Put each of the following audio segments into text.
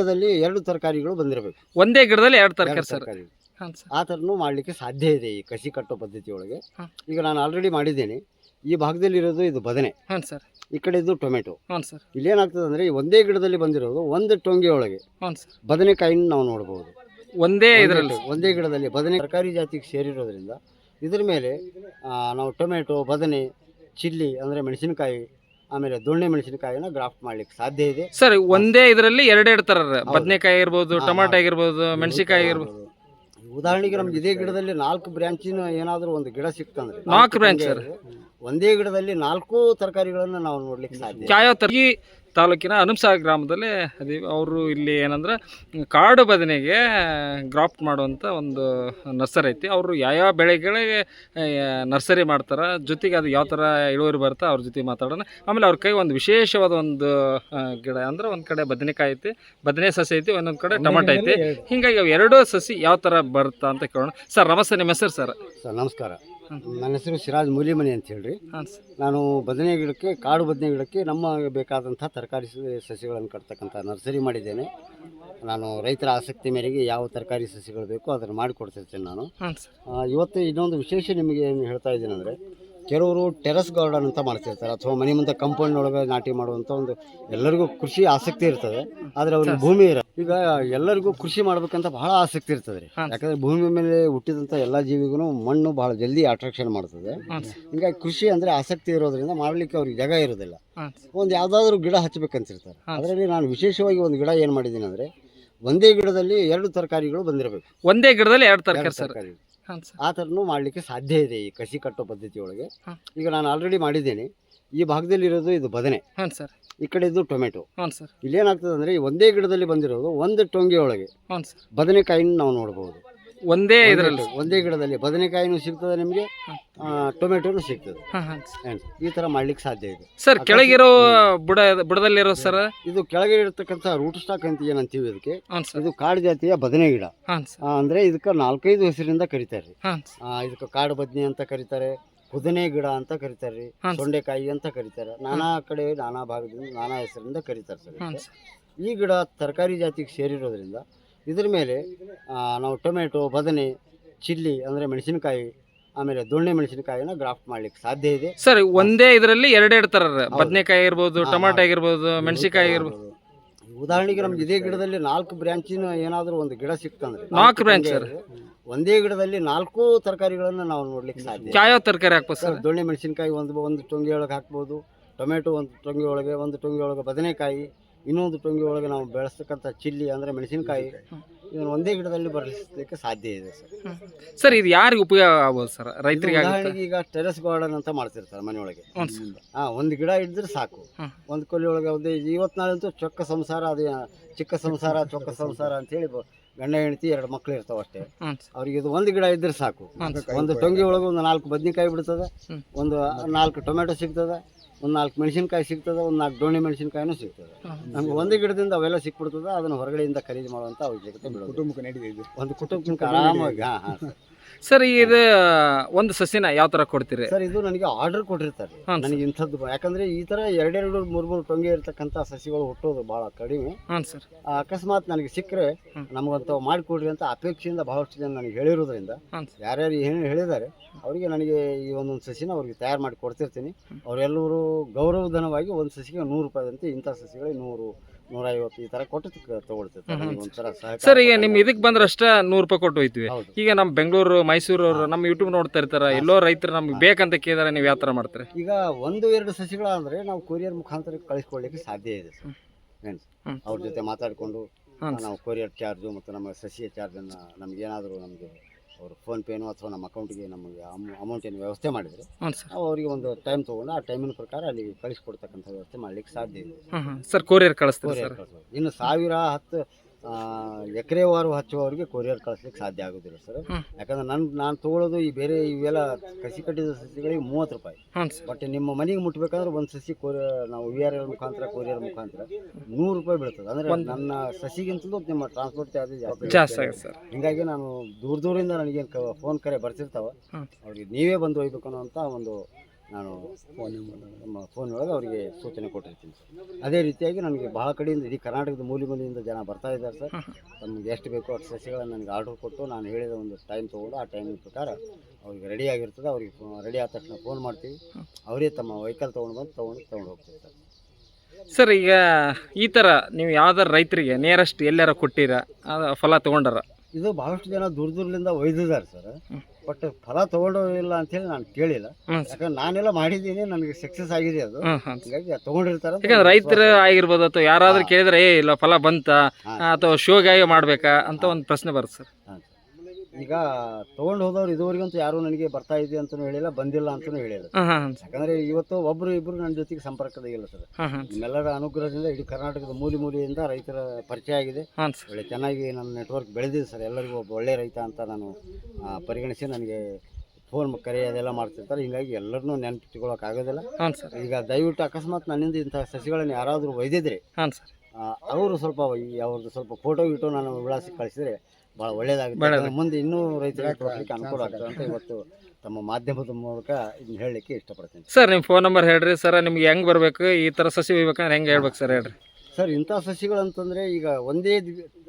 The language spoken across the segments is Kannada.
ಗಿಡದಲ್ಲಿ ಎರಡು ತರಕಾರಿಗಳು ಬಂದಿರಬೇಕು. ಒಂದೇ ಗಿಡದಲ್ಲಿ ಎರಡು ತರಕಾರಿ ಸರ್. ತರಕಾರಿ. ಹಾಂ ಸರ್. ಆ ಥರನೂ ಮಾಡಲಿಕ್ಕೆ ಸಾಧ್ಯ ಇದೆ ಈ ಕಸಿ ಕಟ್ಟೋ ಪದ್ಧತಿಯೊಳಗೆ ಹಾ. ಈಗ ನಾನು ಆಲ್ರೆಡಿ ಮಾಡಿದ್ದೇನೆ. ಈ ಭಾಗದಲ್ಲಿರೋದು ಇದು ಬದನೆ. ಹಾಂ ಸರ್. ಈ ಕಡೆ ಇದು ಟೊಮೆಟೊ. ಸರ್. ಇಲ್ಲೇನಾಗ್ತದೆ ಅಂದರೆ ಈ ಒಂದೇ ಗಿಡದಲ್ಲಿ ಬಂದಿರೋದು ಒಂದು ಟೊಂಗೆಯೊಳಗೆ ಒಳಗೆ. ಹಾಂ ಸರ್. ಬದನೆಕಾಯಿನ ನಾವು ನೋಡಬಹುದು ಒಂದೇ ಇದರಲ್ಲಿ. ಒಂದೇ ಗಿಡದಲ್ಲಿ ಬದನೆ ತರಕಾರಿ ಜಾತಿಗೆ ಸೇರಿರೋದ್ರಿಂದ ಇದ್ರ ಮೇಲೆ ಆ, ನಾವು ಟೊಮೆಟೊ ಬದನೆ ಚಿಲ್ಲಿ ಅಂದರೆ ಮೆಣಸಿನಕಾಯಿ ಆಮೇಲೆ ದುಣ್ಣೆ ಮೆಣಸಿನಕಾಯಿನ ಗ್ರಾಫ್ಟ್ ಮಾಡ್ಲಿಕ್ಕೆ ಸಾಧ್ಯ ಇದೆ. ಸರ್ ಒಂದೇ ಇದರಲ್ಲಿ ಎರಡೆರಡು ತರ. ಬದನೆಕಾಯಿ ಇರ್ಬೋದು ಟೊಮಾಟೊ ಆಗಿರ್ಬೋದು ಮೆಣಸಿನಕಾಯಿ ಆಗಿರ್ಬೋದು. ಉದಾಹರಣೆಗೆ ನಮ್ಗೆ ಇದೇ ಗಿಡದಲ್ಲಿ ನಾಲ್ಕು ಬ್ರಾಂಚಿನ ಏನಾದರೂ ಒಂದು ಗಿಡ ಸಿಕ್ತಂದ್ರೆ ನಾಲ್ಕು ಬ್ರಾಂಚ್ ಒಂದೇ ಗಿಡದಲ್ಲಿ ನಾಲ್ಕು ತರಕಾರಿಗಳನ್ನು ನಾವು ನೋಡ್ಲಿಕ್ಕೆ ಸಾಧ್ಯ ತಾಲೂಕಿನ ಹನುಮಸಾಗರ ಗ್ರಾಮದಲ್ಲಿ ಅದೀವಿ ಅವರು ಇಲ್ಲಿ ಏನಂದ್ರೆ ಕಾಡು ಬದನೆಗೆ ಗ್ರಾಫ್ಟ್ ಮಾಡುವಂಥ ಒಂದು ನರ್ಸರಿ ಐತಿ. ಅವರು ಯಾವ್ಯಾವ ಬೆಳೆಗಳಿಗೆ ನರ್ಸರಿ ಮಾಡ್ತಾರೆ ಜೊತೆಗೆ ಅದು ಯಾವ ಥರ ಇಳುವರಿ ಬರುತ್ತೆ ಅವ್ರ ಜೊತೆ ಮಾತಾಡೋಣ. ಆಮೇಲೆ ಅವ್ರ ಕೈ ಒಂದು ವಿಶೇಷವಾದ ಒಂದು ಗಿಡ ಅಂದ್ರೆ ಒಂದು ಕಡೆ ಬದನೆಕಾಯಿ ಐತಿ ಬದನೆ ಸಸಿ ಐತಿ ಒಂದೊಂದು ಕಡೆ ಟೊಮೆಟೊ ಐತಿ. ಹಿಂಗಾಗಿ ಅವು ಎರಡೂ ಸಸಿ ಯಾವ ಥರ ಬರುತ್ತಾ ಅಂತ ಕೇಳೋಣ. ಸರ್ ನಮಸ್ತೆ ನಿಮ್ಮ ಹೆಸರು ಸರ್? ಸರ್ ನಮಸ್ಕಾರ. ನನ್ನ ಹೆಸರು ಸಿರಾಜ್ ಮೂಲಿಮನಿ ಅಂತ ಹೇಳ್ರಿ. ಹಾಂ ಸರ್. ನಾನು ಬದನೆ ಗಿಡಕ್ಕೆ ಕಾಡು ಬದನೆ ಗಿಡಕ್ಕೆ ನಮ್ಮ ಬೇಕಾದಂಥ ತರಕಾರಿ ಸ- ಸಸಿಗಳನ್ನು ಕಟ್ತಕ್ಕಂಥ ನರ್ಸರಿ ಮಾಡಿದ್ದೇನೆ. ನಾನು ರೈತರ ಆಸಕ್ತಿ ಮೇರೆಗೆ ಯಾವ ತರಕಾರಿ ಸಸಿಗಳು ಬೇಕೋ ಅದನ್ನು ಮಾಡಿಕೊಡ್ತಿರ್ತೇನೆ ನಾನು. ಹಾಂ ಸರ್. ಆ, ಇವತ್ತು ಇನ್ನೊಂದು ವಿಶೇಷ ನಿಮಗೆ ಏನು ಹೇಳ್ತಾ ಇದ್ದೀನಿ ಅಂದರೆ ಕೆಲವರು ಟೆರಸ್ ಗಾರ್ಡನ್ ಅಂತ ಮಾಡ್ತಿರ್ತಾರೆ. ಅಥವಾ ಮನೆ ಮುಂದೆ ಕಂಪೌಂಡ್ ಒಳಗೆ ನಾಟಿ ಮಾಡುವಂಥ ಒಂದು ಎಲ್ಲರಿಗೂ ಕೃಷಿ ಆಸಕ್ತಿ ಇರ್ತದೆ. ಆದರೆ ಅವ್ರಿಗೆ ಭೂಮಿ ಇರ ಈಗ ಎಲ್ಲರಿಗೂ ಕೃಷಿ ಮಾಡ್ಬೇಕಂತ ಬಹಳ ಆಸಕ್ತಿ ಇರ್ತದೆ. ರೀ ಯಾಕಂದ್ರೆ ಭೂಮಿ ಮೇಲೆ ಹುಟ್ಟಿದಂಥ ಎಲ್ಲ ಜೀವಿಗೂ ಮಣ್ಣು ಬಹಳ ಜಲ್ದಿ ಅಟ್ರಾಕ್ಷನ್ ಮಾಡ್ತದೆ. ಹಿಂಗಾಗಿ ಕೃಷಿ ಅಂದರೆ ಆಸಕ್ತಿ ಇರೋದ್ರಿಂದ ಮಾಡಲಿಕ್ಕೆ ಅವ್ರಿಗೆ ಜಾಗ ಇರೋದಿಲ್ಲ. ಒಂದು ಯಾವುದಾದ್ರೂ ಗಿಡ ಹಚ್ಚಬೇಕಂತಿರ್ತಾರೆ ಇರ್ತಾರೆ ಅದರಲ್ಲಿ ನಾನು ವಿಶೇಷವಾಗಿ ಒಂದು ಗಿಡ ಏನು ಮಾಡಿದ್ದೀನಿ ಅಂದರೆ ಒಂದೇ ಗಿಡದಲ್ಲಿ ಎರಡು ತರಕಾರಿಗಳು ಬಂದಿರಬೇಕು. ಒಂದೇ ಗಿಡದಲ್ಲಿ ಎರಡು ತರಕಾರಿ ತರಕಾರಿ ಆ ಥರನೂ ಮಾಡಲಿಕ್ಕೆ ಸಾಧ್ಯ ಇದೆ ಈ ಕಸಿ ಕಟ್ಟೋ ಪದ್ಧತಿಯೊಳಗೆ. ಈಗ ನಾನು ಆಲ್ರೆಡಿ ಮಾಡಿದ್ದೇನೆ. ಈ ಭಾಗದಲ್ಲಿರೋದು ಇದು ಬದನೆ. ಹಾಂ ಸರ್. ಈ ಕಡೆ ಇದು ಟೊಮೆಟೊ. ಹಾಂ ಸರ್. ಇಲ್ಲೇನಾಗ್ತದೆ ಅಂದರೆ ಈ ಒಂದೇ ಗಿಡದಲ್ಲಿ ಬಂದಿರೋದು ಒಂದು ಟೊಂಗಿಯೊಳಗೆ ಒಳಗೆ. ಹಾಂ ಸರ್. ಬದನೆಕಾಯಿನ ನಾವು ನೋಡಬಹುದು ಒಂದೇ ಇದರಲ್ಲಿ ಒಂದೇ ಗಿಡದಲ್ಲಿ. ಬದನೆಕಾಯಿನೂ ಸಿಗ್ತದೆ ನಿಮಗೆ ಟೊಮೆಟೊನು ಸಿಗ್ತದೆ. ಏನ್? ಈ ತರ ಮಾಡ್ಲಿಕ್ಕೆ ಸಾಧ್ಯ ಇದೆ. ಸರ್ ಕೆಳಗಿರೋ ಬುಡ ಬುಡದಲ್ಲಿರೋ ಸರ್? ಇದು ಕೆಳಗೆ ಇರತಕ್ಕಂತ ರೂಟ್ ಸ್ಟಾಕ್ ಅಂತ ಏನಂತೀವಿ ಇದಕ್ಕೆ? ಹಾಂ ಸರ್. ಇದು ಕಾಡು ಜಾತಿಯ ಬದನೆ ಗಿಡ. ಹಾಂ ಸರ್. ಆ, ಅಂದ್ರೆ ಇದಕ್ಕೆ ನಾಲ್ಕೈದು ಹೆಸರಿಂದ ಕರೀತಾರೆ ಹಾಂ ಇದಕ್ಕೆ ಕಾಡು ಬದನೆ ಅಂತ ಕರೀತಾರೆ ಕುದನೆ ಗಿಡ ಅಂತ ಕರೀತಾರೆ ರೀ. ಹಾಂ ಸರ್. ಸೊಂಡೆಕಾಯಿ ಅಂತ ಕರೀತಾರೆ. ನಾನಾ ಕಡೆ ನಾನಾ ಭಾಗದಿಂದ ನಾನಾ ಹೆಸರಿಂದ ಕರೀತಾರೆ ಸರ್ ಹಾಂ ಇದಕ್ಕೆ. ಸರ್. ಈ ಗಿಡ ತರಕಾರಿ ಜಾತಿಗೆ ಸೇರಿರೋದ್ರಿಂದ ಇದ್ರ ಮೇಲೆ ನಾವು ಟೊಮೆಟೊ ಬದನೆ ಚಿಲ್ಲಿ ಅಂದರೆ ಮೆಣಸಿನಕಾಯಿ ಆಮೇಲೆ ದೊಣ್ಣೆ ಮೆಣಸಿನಕಾಯಿನ ಗ್ರಾಫ್ಟ್ ಮಾಡ್ಲಿಕ್ಕೆ ಸಾಧ್ಯ ಇದೆ. ಸರ್ ಒಂದೇ ಇದರಲ್ಲಿ ಎರಡೆರಡು ತರ ಬದನೆಕಾಯಿ ಇರ್ಬೋದು ಟೊಮೆಟೊ ಆಗಿರ್ಬೋದು ಮೆಣಸಿನಕಾಯಿ ಆಗಿರ್ಬೋದು. ಹೌದು. ಉದಾಹರಣೆಗೆ ನಮ್ಗೆ ಇದೇ ಗಿಡದಲ್ಲಿ ನಾಲ್ಕು ಬ್ರಾಂಚಿನ ಏನಾದರೂ ಒಂದು ಗಿಡ ಸಿಕ್ತಂದ್ರೆ ನಾಲ್ಕು ಬ್ರಾಂಚ್ ಸರ್. ಒಂದೇ ಗಿಡದಲ್ಲಿ ನಾಲ್ಕು ತರಕಾರಿಗಳನ್ನು ನಾವು ನೋಡ್ಲಿಕ್ಕೆ ಸಾಧ್ಯ ಯಾವ್ಯಾವ ತರಕಾರಿ ಹಾಕ್ಬೋದು ಸರ್ ದೊಣ್ಣೆ ಮೆಣಸಿನಕಾಯಿ ಒಂದು ಒಂದು ಟೊಂಗಿಯೊಳಗೆ ಒಳಗೆ ಹಾಕ್ಬೋದು ಟೊಮೆಟೊ ಒಂದು ಟೊಂಗಿಯೊಳಗೆ ಒಳಗೆ ಒಂದು ಟೊಂಗಿಯೊಳಗೆ ಒಳಗೆ ಬದನೆಕಾಯಿ ಇನ್ನೊಂದು ಟೊಂಗಿ ಒಳಗೆ ನಾವು ಬೆಳೆಸ್ತಕ್ಕಂಥ ಚಿಲ್ಲಿ ಅಂದರೆ ಮೆಣಸಿನಕಾಯಿ ಇದನ್ನು ಒಂದೇ ಗಿಡದಲ್ಲಿ ಬರಲಿಕ್ಕೆ ಸಾಧ್ಯ ಇದೆ ಸರ್. ಸರ್ ಇದು ಯಾರಿಗೆ ಉಪಯೋಗ ಆಗ್ಬೋದು ಸರ್? ರೈತರಿಗೆ ಉದಾಹರಣೆಗೆ ಈಗ ಟೆರೆಸ್ ಗಾರ್ಡನ್ ಅಂತ ಮಾಡ್ತಿರ್ತಾರೆ ಮನೆಯೊಳಗೆ. ಹಾಂ ಒಂದು ಗಿಡ ಇದ್ದರೆ ಸಾಕು. ಒಂದು ಕೊಲ್ಲಿ ಒಳಗೆ ಒಂದು ಇವತ್ತು ನಾಳಂತೂ ಚೊಕ್ಕ ಸಂಸಾರ ಅದು ಚಿಕ್ಕ ಸಂಸಾರ ಚೊಕ್ಕ ಸಂಸಾರ ಅಂತೇಳಿ ಹೇಳಿ ಗಂಡ ಹೆಂಡತಿ ಎರಡು ಮಕ್ಳು ಇರ್ತಾವೆ ಅಷ್ಟೇ. ಅವ್ರಿಗೆ ಇದು ಒಂದು ಗಿಡ ಇದ್ರೆ ಸಾಕು. ಒಂದು ಟೊಂಗಿ ಒಳಗೆ ಒಂದು ನಾಲ್ಕು ಬದ್ನಿಕಾಯಿ ಬಿಡ್ತದೆ. ಒಂದು ನಾಲ್ಕು ಟೊಮೆಟೊ ಸಿಗ್ತದೆ. ಒಂದು ನಾಲ್ಕು ಮೆಣಸಿನ್ಕಾಯಿ ಸಿಗ್ತದೆ ಒಂದು ನಾಲ್ಕು ಡೋಣಿ ಮೆಣಸಿನ್ಕಾಯಿನೂ ಸಿಗ್ತದೆ. ನಮ್ಗೆ ಒಂದು ಗಿಡದಿಂದ ಅವೆಲ್ಲ ಸಿಕ್ಬಿಡ್ತದೆ ಅದನ್ನು ಹೊರಗಡೆಯಿಂದ ಖರೀದಿ ಮಾಡುವಂಥ ಅವಶ್ಯಕತೆ ಬೀಳೋದು. ಕುಟುಂಬಕ್ಕೆ ನಡೀತಿದೆ ಒಂದು ಕುಟುಂಬಕ್ಕೆ ಆರಾಮಾಗಿ ಹಾಂ ಹಾಂ ಸರ್ ಇದು ಒಂದು ಸಸಿನ ಯಾವ ತರ ಕೊಡ್ತೀರಿ? ಸರ್ ಇದು ನನಗೆ ಆರ್ಡರ್ ಕೊಟ್ಟಿರ್ತಾರೆ. ಹಾಂ. ನನಗೆ ಇಂಥದ್ದು ಬ- ಯಾಕಂದ್ರೆ ಈ ತರ ಎರಡೆರಡು ಮೂರು ಮೂರು ಟೊಂಗೆ ಇರ್ತಕ್ಕಂಥ ಸಸಿಗಳು ಹುಟ್ಟೋದು ಬಹಳ ಕಡಿಮೆ. ಹಾಂ ಸರ್. ಆ, ಅಕಸ್ಮಾತ್ ನನಗೆ ಸಿಕ್ಕರೆ ಹ್ಮ್. ನಮಗಂತವು ಮಾಡಿಕೊಡ್ರಿ ಅಂತ ಅಪೇಕ್ಷೆಯಿಂದ ಬಹಳಷ್ಟು ಜನ ನನಗೆ ಹೇಳಿರೋದ್ರಿಂದ ಹಾಂ ಸರ್. ಯಾರ್ಯಾರು ಏನು ಹೇಳಿದ್ದಾರೆ ಅವರಿಗೆ ನನಗೆ ಈ ಒಂದೊಂದು ಸಸಿನ ಅವ್ರಿಗೆ ತಯಾರು ಮಾಡಿ ಕೊಡ್ತಿರ್ತೀನಿ. ಅವರೆಲ್ಲರೂ ಗೌರವಧನವಾಗಿ ಒಂದು ಸಸಿಗೆ ನೂರು ರೂಪಾಯಿದಂತೆ ಇಂಥ ಸಸಿಗಳಿಗೆ ನೂರು ನೂರೈವತ್ತು ಈ ಥರ ಕೊಟ್ಟು ತಗೊಳ್ತಿರ್ತಾರೆ ಒಂಥರ ಸಹಕಾರ ಸರ್ ಈಗ ನಿಮ್ ನಿಮ್ಮ ಇದಕ್ಕೆ ಬಂದ್ರೆ ಅಷ್ಟೇ ನೂರು ರೂಪಾಯಿ ಕೊಟ್ಟು ಹೋಯ್ತಿವಿ. ಹೌದು. ಈಗ ನಮ್ಮ ಬೆಂಗಳೂರು ಮೈಸೂರು ಅವರು ನಮ್ಮ ಯೂಟ್ಯೂಬ್ ನೋಡ್ತಾ ಇರ್ತಾರೆ ಎಲ್ಲೋ ರೈತರು ನಮ್ಗೆ ಬೇಕಂತ ಕೇಳಿದ್ರೆ ನೀವು ಯಾವ ಥರ ಮಾಡ್ತಾರೆ? ಈಗ ಒಂದು ಎರಡು ಸಸಿಗಳಾದ್ರೆ ನಾವು ಕೊರಿಯರ್ ಮುಖಾಂತರ ಕಳಿಸ್ಕೊಳ್ಳಿಕ್ಕೆ ಸಾಧ್ಯ ಇದೆ ಸರ್. ಅವ್ರ ಜೊತೆ ಮಾತಾಡಿಕೊಂಡು ಹಾಂ ನಾವು ಕೊರಿಯರ್ ಚಾರ್ಜು ಮತ್ತು ನಮ್ಮ ಸಸಿಯ ಚಾರ್ಜನ್ನು ನಮ್ಗೆ ಏನಾದರೂ ನಮಗೆ ಅವರು ಫೋನ್ಪೇನೋ ಅಥವಾ ನಮ್ಮ ಅಕೌಂಟಿಗೆ ನಮಗೆ ಅಮೌಂಟಿನ ವ್ಯವಸ್ಥೆ ಮಾಡಿದರೆ ಹ್ಞೂ ಸರ್. ನಾವು ಅವರಿಗೆ ಒಂದು ಟೈಮ್ ತೊಗೊಂಡು ಆ ಟೈಮಿನ ಪ್ರಕಾರ ಅಲ್ಲಿ ಕಳಿಸ್ಕೊಡ್ತಕ್ಕಂಥ ವ್ಯವಸ್ಥೆ ಮಾಡ್ಲಿಕ್ಕೆ ಸಾಧ್ಯ ಇದೆ. ಹಾಂ ಹಾಂ ಸರ್ ಕೊರಿಯರ್ ಕಳಿಸ್ತೀವಿ ಸರ್. ಇನ್ನು ಸಾವಿರ ಹತ್ತು ಎಕರೆವಾರು ಹಚ್ಚುವವರಿಗೆ ಕೊರಿಯರ್ ಕಳಿಸ್ಲಿಕ್ಕೆ ಸಾಧ್ಯ ಆಗೋದಿಲ್ಲ ಸರ್. ಯಾಕಂದ್ರೆ ನನ್ನ ನಾನು ತೊಗೊಳೋದು ಈ ಬೇರೆ ಇವೆಲ್ಲ ಕಸಿ ಕಟ್ಟಿದ ಸಸಿಗಳಿಗೆ ಮೂವತ್ತು ರೂಪಾಯಿ. ಬಟ್ ನಿಮ್ಮ ಮನೆಗೆ ಮುಟ್ಬೇಕಂದ್ರೆ ಒಂದು ಸಸಿ ಕೊರಿಯರ್ ನಾವು ವಿ ಆರ್ ಎಲ್ ಮುಖಾಂತರ ಕೊರಿಯರ್ ಮುಖಾಂತರ ನೂರು ರೂಪಾಯಿ ಬೀಳ್ತದೆ. ಅಂದ್ರೆ ನನ್ನ ಸಸಿಗಿಂತಲೂ ನಿಮ್ಮ ಟ್ರಾನ್ಸ್ಪೋರ್ಟ್ ಚಾರ್ಜ್ ಜಾಸ್ತಿ ಆಗುತ್ತೆ ಹಿಂಗಾಗಿ ನಾನು ದೂರ ದೂರಿಂದ ನನಗೇನು ಫೋನ್ ಕರೆ ಬರ್ತಿರ್ತಾವ. ಅವ್ರಿಗೆ ನೀವೇ ಬಂದು ಒಯ್ಬೇಕು ಅನ್ನೋಂಥ ಒಂದು ನಾನು ನಮ್ಮ ಫೋನ್ ಒಳಗೆ ಅವರಿಗೆ ಸೂಚನೆ ಕೊಟ್ಟಿರ್ತೀನಿ ಸರ್. ಅದೇ ರೀತಿಯಾಗಿ ನನಗೆ ಬಹಳ ಕಡೆಯಿಂದ ಇಡೀ ಕರ್ನಾಟಕದ ಮೂಲೆ ಮೂಲೆಯಿಂದ ಜನ ಬರ್ತಾ ಇದ್ದಾರೆ ಸರ್. ನಮ್ಗೆ ಎಷ್ಟು ಬೇಕೋ ಅಷ್ಟು ಸಸಿಗಳನ್ನು ನನಗೆ ಆರ್ಡರ್ ಕೊಟ್ಟು ನಾನು ಹೇಳಿದ ಒಂದು ಟೈಮ್ ತೊಗೊಂಡು ಆ ಟೈಮಿನ ಪ್ರಕಾರ ಅವ್ರಿಗೆ ರೆಡಿ ಆಗಿರ್ತದೆ. ಅವ್ರಿಗೆ ರೆಡಿ ಆದ ತಕ್ಷಣ ಫೋನ್ ಮಾಡ್ತೀವಿ. ಅವರೇ ತಮ್ಮ ವೆಹಿಕಲ್ ತೊಗೊಂಡು ಬಂದು ತೊಗೊಂಡು ತೊಗೊಂಡು ಹೋಗ್ತೀವಿ ಸರ್. ಈಗ ಈ ಥರ ನೀವು ಯಾವ್ದಾರು ರೈತರಿಗೆ ನೇರಷ್ಟು ಎಲ್ಲಾರ ಕೊಟ್ಟಿರ? ಫಲ ತೊಗೊಂಡಾರ? ಇದು ಬಹಳಷ್ಟು ಜನ ದೂರ ದೂರದಿಂದ ಒಯ್ದಿದ್ದಾರೆ ಸರ್. ಬಟ್ ಫಲ ತಗೊಂಡಿಲ್ಲ ಅಂತೇಳಿ ನಾನು ಕೇಳಿಲ್ಲ. ಯಾಕಂದ್ರೆ ನಾನೆಲ್ಲ ಮಾಡಿದ್ದೀನಿ ನನಗೆ ಸಕ್ಸಸ್ ಆಗಿದೆ ಅದು. ಹಂಗಾಗಿ ತಗೊಂಡಿರ್ತಾರೆ ಅಂತ ಯಾಕಂದ್ರೆ ರೈತರು ಆಗಿರ್ಬೋದು ಅಥವಾ ಯಾರಾದ್ರೂ ಕೇಳಿದ್ರೆ ಏ ಇಲ್ಲ ಫಲ ಬಂತ ಅಥವಾ ಶೋಗಾಗಿ ಮಾಡ್ಬೇಕಾ? ಅಂತ ಒಂದು ಪ್ರಶ್ನೆ ಬರುತ್ತೆ ಸರ್. ಹಾಂ ಈಗ ತಗೊಂಡು ಹೋದವ್ರು ಇದುವರೆಗಂತೂ ಯಾರು ನನಗೆ ಬರ್ತಾ ಇದೆ ಅಂತಲೂ ಹೇಳಿಲ್ಲ ಬಂದಿಲ್ಲ ಅಂತಲೂ ಹೇಳಿಲ್ಲ. ಯಾಕಂದ್ರೆ ಇವತ್ತು ಒಬ್ಬರು ಇಬ್ರು ನನ್ನ ಜೊತೆಗೆ ಸಂಪರ್ಕದಾಗಿಲ್ಲ ಸರ್. ನಿಮ್ಮೆಲ್ಲರ ಅನುಗ್ರಹದಿಂದ ಇಡೀ ಕರ್ನಾಟಕದ ಮೂಲೆ ಮೂಲೆಯಿಂದ ರೈತರ ಪರಿಚಯ ಆಗಿದೆ. ಒಳ್ಳೆ ಚೆನ್ನಾಗಿ ನನ್ನ ನೆಟ್ವರ್ಕ್ ಬೆಳೆದಿದೆ ಸರ್. ಎಲ್ಲರಿಗೂ ಒಬ್ಬ ಒಳ್ಳೆ ರೈತ ಅಂತ ನಾನು ಪರಿಗಣಿಸಿ ನನಗೆ ಫೋನ್ ಕರೆ ಅದೆಲ್ಲ ಮಾಡ್ತಿರ್ತಾರೆ. ಹೀಗಾಗಿ ಎಲ್ಲರನ್ನೂ ನೆನಪಿಟ್ಕೊಳ್ಳೋಕೆ ಆಗೋದಿಲ್ಲ. ಈಗ ದಯವಿಟ್ಟು ಅಕಸ್ಮಾತ್ ನನ್ನಿಂದ ಇಂಥ ಸಸಿಗಳನ್ನು ಯಾರಾದರೂ ಒಯ್ದಿದ್ರೆ ಅವರು ಸ್ವಲ್ಪ ಅವ್ರದ್ದು ಸ್ವಲ್ಪ ಫೋಟೋ ಗಿಟೋ ನಾನು ವಿಳಾಸಕ್ಕೆ ಕಳಿಸಿದ್ರೆ ಭಾಳ ಒಳ್ಳೇದಾಗುತ್ತೆ. ಒಳ್ಳೆದಾಗುತ್ತೆ. ಮುಂದೆ ಇನ್ನೂ ರೈತರಿಗೆ ಅನುಕೂಲ ಆಗ್ತದೆ ಅಂತ ಇವತ್ತು ತಮ್ಮ ಮಾಧ್ಯಮದ ಮೂಲಕ ಇದನ್ನ ಹೇಳಲಿಕ್ಕೆ ಇಷ್ಟಪಡ್ತೀನಿ. ಸರ್ ನಿಮ್ಮ ಫೋನ್ ನಂಬರ್ ಹೇಳ್ರಿ. ಸರ್ ನಿಮ್ಗೆ ಹೆಂಗೆ ಬರಬೇಕು? ಈ ಥರ ಸಸಿ ಬೇಕಂದ್ರೆ ಹೆಂಗೆ ಹೇಳ್ಬೇಕು ಸರ್ ಹೇಳ್ರಿ? ಸರ್ ಇಂಥ ಸಸಿಗಳು ಅಂತಂದರೆ ಈಗ ಒಂದೇ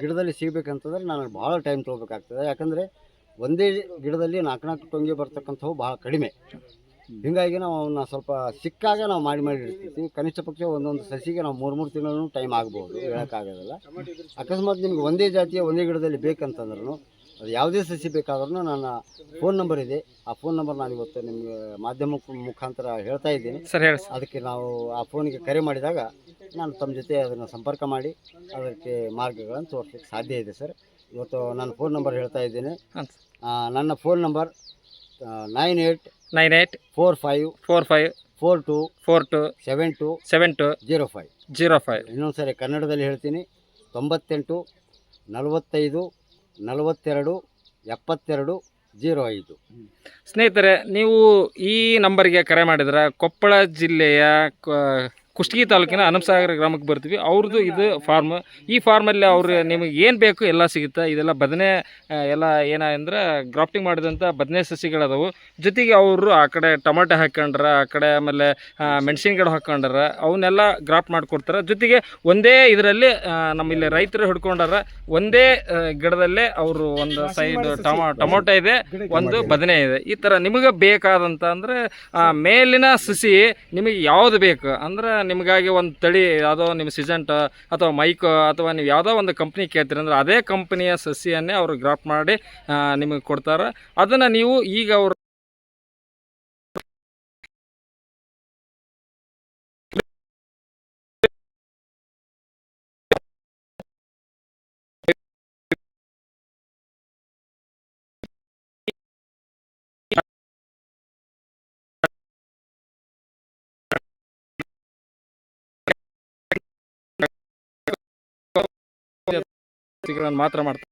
ಗಿಡದಲ್ಲಿ ಸಿಗಬೇಕಂತಂದ್ರೆ ನಾನು ಭಾಳ ಟೈಮ್ ತೊಗೋಬೇಕಾಗ್ತದೆ. ಯಾಕಂದರೆ ಒಂದೇ ಗಿಡದಲ್ಲಿ ನಾಲ್ಕು ನಾಲ್ಕು ಟೊಂಗೆ ಬರ್ತಕ್ಕಂಥವು ಭಾಳ ಕಡಿಮೆ. ಹೀಗಾಗಿ ನಾವು ಅವನ್ನ ಸ್ವಲ್ಪ ಸಿಕ್ಕಾಗ ನಾವು ಮಾಡಿ ಮಾಡಿ ಇಡ್ತೀವಿ. ಕನಿಷ್ಠ ಪಕ್ಷ ಒಂದೊಂದು ಸಸಿಗೆ ನಾವು ಮೂರು ಮೂರು ತಿಂಗಳು ಟೈಮ್ ಆಗ್ಬೋದು ಹೇಳೋಕ್ಕಾಗೋದಿಲ್ಲ. ಅಕಸ್ಮಾತ್ ನಿಮ್ಗೆ ಒಂದೇ ಜಾತಿಯ ಒಂದೇ ಗಿಡದಲ್ಲಿ ಬೇಕಂತಂದ್ರೂ ಅದು ಯಾವುದೇ ಸಸಿ ಬೇಕಾದ್ರೂ ನನ್ನ ಫೋನ್ ನಂಬರ್ ಇದೆ. ಆ ಫೋನ್ ನಂಬರ್ ನಾನು ಇವತ್ತು ನಿಮಗೆ ಮಾಧ್ಯಮ ಮುಖಾಂತರ ಹೇಳ್ತಾ ಇದ್ದೀನಿ. ಸರ್ ಹೇಳಿ ಅದಕ್ಕೆ ನಾವು ಆ ಫೋನಿಗೆ ಕರೆ ಮಾಡಿದಾಗ ನಾನು ತಮ್ಮ ಜೊತೆ ಅದನ್ನು ಸಂಪರ್ಕ ಮಾಡಿ ಅದಕ್ಕೆ ಮಾರ್ಗಗಳನ್ನು ತೋರಿಸ್ಲಿಕ್ಕೆ ಸಾಧ್ಯ ಇದೆ ಸರ್. ಇವತ್ತು ನನ್ನ ಫೋನ್ ನಂಬರ್ ಹೇಳ್ತಾ ಇದ್ದೀನಿ. ನನ್ನ phone number nine eight nine eight four five four five four two four two seven two seven two zero five. Zero five. ಇನ್ನೊಂದು ಸಾರಿ ಕನ್ನಡದಲ್ಲಿ ಹೇಳ್ತೀನಿ. ತೊಂಬತ್ತೆಂಟು ನಲವತ್ತೈದು ನಲವತ್ತೆರಡು ಎಪ್ಪತ್ತೆರಡು ಜೀರೋ ಐದು. ಸ್ನೇಹಿತರೆ ನೀವು ಈ ನಂಬರ್ಗೆ ಕರೆ ಮಾಡಿದರೆ ಕೊಪ್ಪಳ ಜಿಲ್ಲೆಯ ಕುಷ್ಟಗಿ ತಾಲೂಕಿನ ಹನುಮಸಾಗರ ಗ್ರಾಮಕ್ಕೆ ಬರ್ತೀವಿ. ಅವ್ರದ್ದು ಇದು ಫಾರ್ಮ್ ಈ ಫಾರ್ಮಲ್ಲಿ ಅವ್ರು ನಿಮಗೆ ಏನು ಬೇಕು ಎಲ್ಲ ಸಿಗುತ್ತೆ. ಇದೆಲ್ಲ ಬದನೆ ಎಲ್ಲ ಏನಂದ್ರೆ ಗ್ರಾಫ್ಟಿಂಗ್ ಮಾಡಿದಂಥ ಬದನೆ ಸಸಿಗಳದಾವು. ಜೊತೆಗೆ ಅವರು ಆ ಕಡೆ ಟೊಮೆಟೊ ಹಾಕೊಂಡ್ರ, ಆ ಕಡೆ ಆಮೇಲೆ ಮೆಣಸಿನ ಗಿಡ ಹಾಕೊಂಡಾರ, ಅವನ್ನೆಲ್ಲ ಗ್ರಾಫ್ಟ್ ಮಾಡಿಕೊಡ್ತಾರೆ. ಜೊತೆಗೆ ಒಂದೇ ಇದರಲ್ಲಿ ನಮ್ಮಲ್ಲಿ ರೈತರು ಹಿಡ್ಕೊಂಡಾರ, ಒಂದೇ ಗಿಡದಲ್ಲೇ ಅವರು ಒಂದು ಸೈಡ್ ಟಮಾ, ಟೊಮೊಟೊ ಇದೆ, ಒಂದು ಬದನೆ ಇದೆ. ಈ ಥರ ನಿಮಗೆ ಬೇಕಾದಂಥ ಅಂದರೆ ಮೇಲಿನ ಸಸಿ ನಿಮಗೆ ಯಾವ್ದು ಬೇಕು? ಅಂದ್ರೆ ನಿಮಗಾಗಿ ಒಂದು ತಳಿ ಯಾವುದೋ ನಿಮ್ಮ ಸಿಜೆಂಟ್ ಅಥವಾ ಮೈಕ್ ಅಥವಾ ನೀವು ಯಾವುದೋ ಒಂದು ಕಂಪ್ನಿ ಕೇಳ್ತೀರಿ ಅಂದರೆ ಅದೇ ಕಂಪ್ನಿಯ ಸಸಿಯನ್ನೇ ಅವರು ಗ್ರಾಫ್ಟ್ ಮಾಡಿ ನಿಮಗೆ ಕೊಡ್ತಾರೆ. ಅದನ್ನು ನೀವು ಈಗ ಅವರು ಮಾತ್ರ ಮಾಡ್ತಾರೆ.